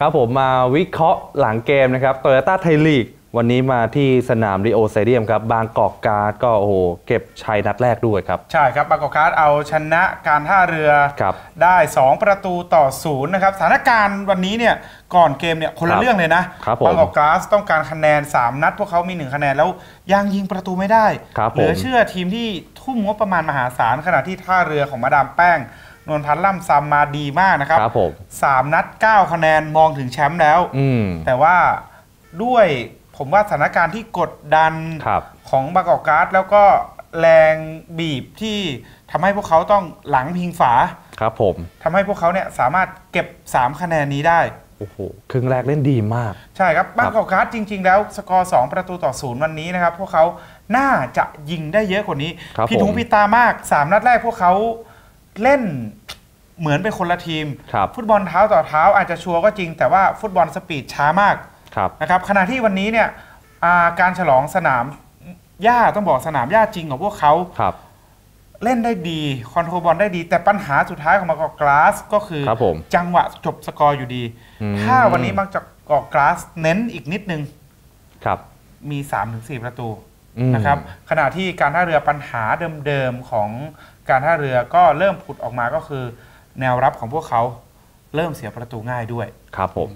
ครับผมมาวิเคราะห์หลังเกมนะครับโตโยต้าไทยลีกวันนี้มาที่สนามริโอสเตเดียมครับ บางกอกการ์ดก็โอ้โหเก็บชัยนัดแรกด้วยครับ ใช่ครับ บางกอกการ์ดเอาชนะการท่าเรือครับได้ 2 ประตูต่อศูนย์นะครับ สถานการณ์วันนี้เนี่ยก่อนเกมเนี่ยคนคละรับเรื่องเลยนะครับผมบางกอกการ์ดต้องการคะแนน 3 นัด พวกเขามี 1 คะแนนแล้วยังยิงประตูไม่ได้ครับเหลือผมเชื่อทีมที่ทุ่มงบประมาณมหาศาลขณะที่ท่าเรือของมาดามแป้ง นวลพันธ์ล่ำซำมาดีมากนะครับครับผมสามนัด 9 คะแนนมองถึงแชมป์แล้ว อืม แต่ว่าด้วยผมว่าสถานการณ์ที่กดดันครับ ของบางกอกการ์ดแล้วก็แรงบีบที่ทำให้พวกเขาต้องหลังพิงฝาครับผม ทำให้พวกเขาเนี่ยสามารถเก็บ 3 คะแนนนี้ได้ โอ้โห ครึ่งแรกเล่นดีมาก ใช่ครับบางกอกการ์ดจริง ๆ แล้วสกอร์2ประตูต่อศูนย์วันนี้นะครับ พวกเขาน่าจะยิงได้เยอะกว่านี้ ครับพี่ทุงผม พี่ตามาก 3 นัดแรกพวกเขา เล่นเหมือนเป็นคนละทีมครับฟุตบอลเท้าต่อเท้าอาจจะชัวร์ก็จริง แต่ว่าฟุตบอลสปีดช้ามากครับนะครับขณะที่วันนี้เนี่ยอ่าการฉลองสนามหญ้าต้องบอกสนามหญ้าจริงของพวกเขาครับเล่นได้ดีคอนโทรลบอลได้ดี แต่ปัญหาสุดท้ายของมากอกกลาสก็คือครับผมจังหวะจบสกอร์อยู่ดีอืมถ้าวันนี้มากอกกลาสเน้นอีกนิดนึงครับมี3-4ประตูอืม นะครับขณะที่การท่าเรือปัญหาเดิมๆของการท่าเรือก็เริ่มผุดออกมาก็คือ แนวรับของพวกเขาเริ่มเสียประตูง่ายด้วยครับผม